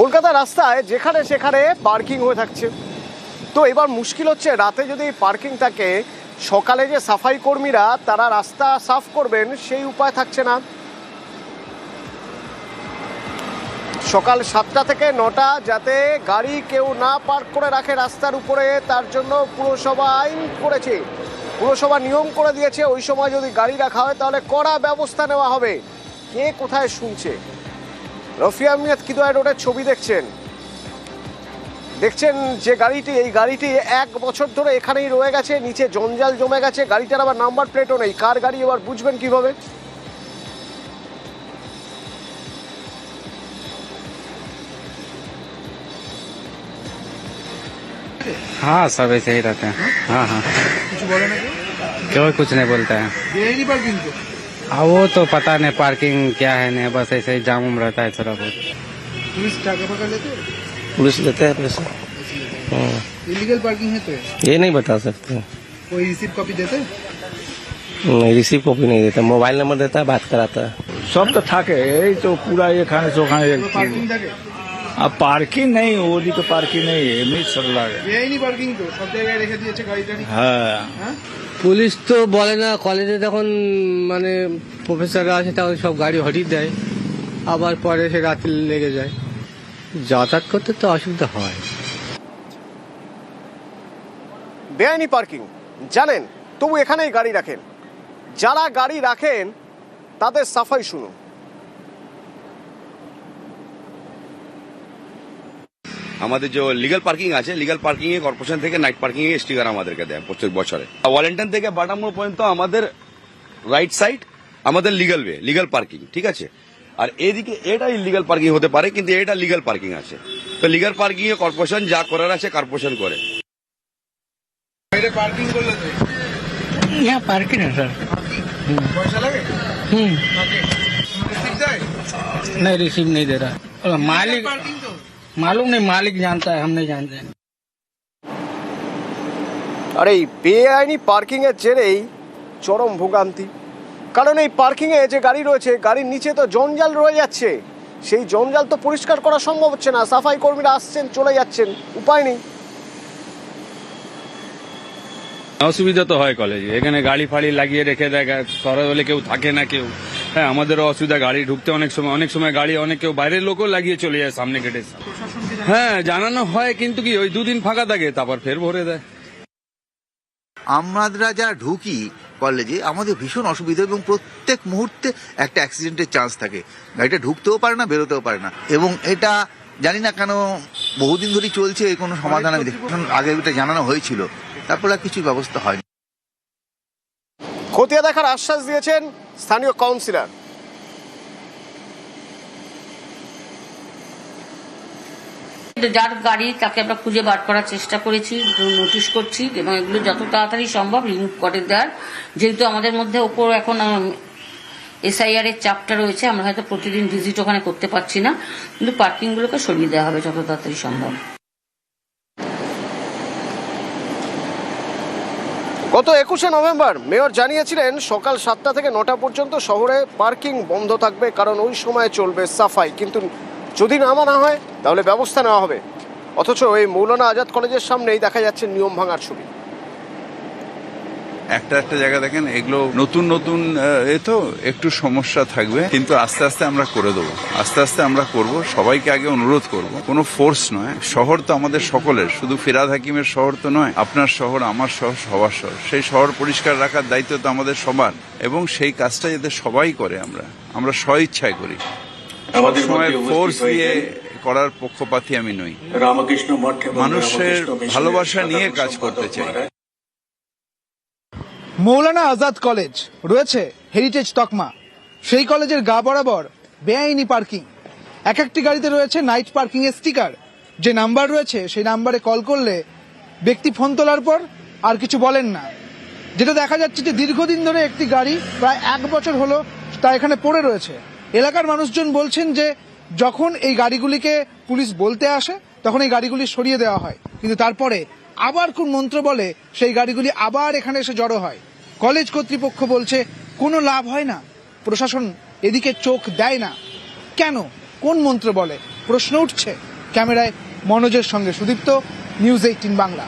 কলকাতা রাস্তায় যেখানে সেখানে পার্কিং হয়ে থাকছে। তো এবার মুশকিল হচ্ছে, রাতে যদি পার্কিং থাকে, সকালে যে সাফাই কর্মীরা, তারা রাস্তা সাফ করবেন, সেই উপায় থাকছে না। সকাল সাতটা থেকে নটা যাতে গাড়ি কেউ না পার্ক করে রাখে রাস্তার উপরে, তার জন্য পুরসভা আইন করেছে। পুরসভা নিয়ম করে দিয়েছে, ওই সময় যদি গাড়ি রাখা হয়, তাহলে কড়া ব্যবস্থা নেওয়া হবে। কে কোথায় শুনছে? রফি আহমেদ কিদোয়া রোডের ছবি দেখছেন দেখছেন যে গাড়িটি এই গাড়িটি এক বছর ধরে এখানেই রয়ে গেছে নিচে জঞ্জাল জমে গেছে গাড়িটার আবার নাম্বার প্লেটও নেই কার গাড়ি এবার বুঝবেন কিভাবে हाँ सब ऐसे ही रहते हैं हाँ हाँ কিছু বলে না কেউ कोई कुछ नहीं बोलता है বেআইনি পার্কিং তো हाँ वो तो पता नहीं पार्किंग क्या है नहीं बस ऐसे ही जाम उम रहता है थोड़ा बहुत। पुलिस लेते पुलिस लेते हैं अपने इलीगल पार्किंग है तो ये नहीं बता सकते। कोई रिसीव कॉपी देते नहीं रिसीव कॉपी नहीं देता। मोबाइल नंबर देता है बात कराता है। सब तो थके तो पूरा ये खाने सो खाने पार्किंग আর পার্কিং নেই ওদিকে পার্কিং নেই এমনি চল লাগে পার্কিং তো সব জায়গায় রেখে দিয়েছে গাড়ি হ্যাঁ হ্যাঁ পুলিশ তো বলে না কলেজে যখন মানে প্রফেসররা আছে তখন সব গাড়ি হটিয়ে দেয়। আবার পরে সে রাতে লেগে যায়। যাতায়াত করতে তো অসুবিধা হয়। বেআইনি পার্কিং জানেন তবু এখানেই গাড়ি রাখেন। যারা গাড়ি রাখেন তাদের সাফাই শুনুন। আমাদের যে লিগাল পার্কিং আছে লিগাল পার্কিং এ কর্পোরেশন থেকে নাইট পার্কিং এ স্টিকার আমাদেরকে দেয় প্রত্যেক বছরে। ওয়ালেন্টন থেকে বাটামোড় পর্যন্ত আমাদের রাইট সাইড আমাদের লিগাল ওয়ে লিগাল পার্কিং ঠিক আছে? আর এদিকে এটা ইলিগাল পার্কিং হতে পারে কিন্তু এটা লিগাল পার্কিং আছে। তো লিগাল পার্কিং এ কর্পোরেশন যা করার আছে কর্পোরেশন করে। হ্যাঁ না রিসিভ নেই দে মালিক दे रहा मालिक পার্কিং তো मालूम नहीं मालिक जानता है हम नहीं जानते আর এই বেআইনি পার্কিং এর জেরেই চরম ভোগান্তি কারণ এই পার্কিং এ যে গাড়ি রয়েছে গাড়ির নিচে তো জঞ্জাল রয়ে যাচ্ছে সেই জঞ্জাল তো পরিষ্কার করা সম্ভব হচ্ছে না সাফাই কর্মীরা আসছেন চলে যাচ্ছেন উপায় নেই অসুবিধা তো হয় কলেজে এখানে গাড়ি ফাড়ি লাগিয়ে রেখে দেয় শহরে হলে কেউ থাকে না কেউ হ্যাঁ আমাদেরও অসুবিধা গাড়ি ঢুকতে অনেক সময় অনেক সময় গাড়ি অনেক কেউ বাইরের লোকও লাগিয়ে চলে যায় সামনে গেটের হ্যাঁ জানানো হয় কিন্তু কি ওই দুদিন ফাঁকা থাকে তারপর ফের ভরে দেয়। আমরা যারা ঢুকি কলেজে আমাদের ভীষণ অসুবিধা এবং প্রত্যেক মুহূর্তে একটা অ্যাক্সিডেন্টের চান্স থাকে। গাড়িটা ঢুকতেও পারে না বেরোতেও পারে না। এবং এটা জানি না কেন বহুদিন ধরেই চলছে এর কোনো সমাধান আমি দেখি আগে এটা জানানো হয়েছিল। তারপরে আর কিছু ব্যবস্থা হয়নি। খতিয়ে দেখার আশ্বাস দিয়েছেন স্থানীয় কাউন্সিলর। যার গাড়ি তাকে আমরা খুঁজে বার করার চেষ্টা করেছি নোটিশ করছি, এবং এগুলো যত তাড়াতাড়ি সম্ভব রিমুভ করে দেওয়ার। যেহেতু আমাদের মধ্যে ওপর এখন এসআইআর এর চাপটা রয়েছে, আমরা হয়তো প্রতিদিন ভিজিট ওখানে করতে পারছি না। কিন্তু পার্কিংগুলোকে সরিয়ে দেওয়া হবে যত তাড়াতাড়ি সম্ভব। গত একুশে নভেম্বর মেয়র জানিয়েছিলেন, সকাল সাতটা থেকে নটা পর্যন্ত শহরে পার্কিং বন্ধ থাকবে, কারণ ওই সময় চলবে সাফাই। কিন্তু যদি না মানা হয়, তাহলে ব্যবস্থা নেওয়া হবে। অথচ এই মৌলানা আজাদ কলেজের সামনেই দেখা যাচ্ছে নিয়ম ভাঙার ছবি। একটা একটা জায়গা দেখেন এগুলো নতুন নতুন এ তো একটু সমস্যা থাকবে কিন্তু আস্তে আস্তে আমরা করে দেবো। আস্তে আস্তে আমরা করব সবাইকে আগে অনুরোধ করব। কোনো ফোর্স নয়। শহর তো আমাদের সকলের শুধু ফিরাদ হাকিমের শহর তো নয় আপনার শহর আমার শহর সবার শহর। সেই শহর পরিষ্কার রাখার দায়িত্ব তো আমাদের সবার এবং সেই কাজটা যাতে সবাই করে আমরা আমরা স্ব ইচ্ছায় করি সময় ফোর্স দিয়ে করার পক্ষপাতী আমি নই। রামকৃষ্ণ মানুষের ভালোবাসা নিয়ে কাজ করতে চাই। মৌলানা আজাদ কলেজ, রয়েছে হেরিটেজ তকমা। সেই কলেজের গা বরাবর বেআইনি পার্কিং এক একটি গাড়িতে রয়েছে নাইট পার্কিং এর স্টিকার যে নাম্বার রয়েছে, সেই নাম্বারে কল করলে ব্যক্তি ফোন তোলার পর আর কিছু বলেন না। যেটা দেখা যাচ্ছে যে দীর্ঘদিন ধরে একটি গাড়ি প্রায় এক বছর হলো তা এখানে পড়ে রয়েছে। এলাকার মানুষজন বলছেন যে যখন এই গাড়িগুলিকে পুলিশ বলতে আসে, তখন এই গাড়িগুলি সরিয়ে দেওয়া হয়। কিন্তু তারপরে আবার কোন মন্ত্র বলে সেই গাড়িগুলি আবার এখানে এসে জড়ো হয়। কলেজ কর্তৃপক্ষ বলছে, কোনো লাভ হয় না। প্রশাসন এদিকে চোখ দেয় না। কেন? কোন মন্ত্র বলে? প্রশ্ন উঠছে। ক্যামেরায় মনোজের সঙ্গে সুদীপ্ত, নিউজ এইটিন বাংলা।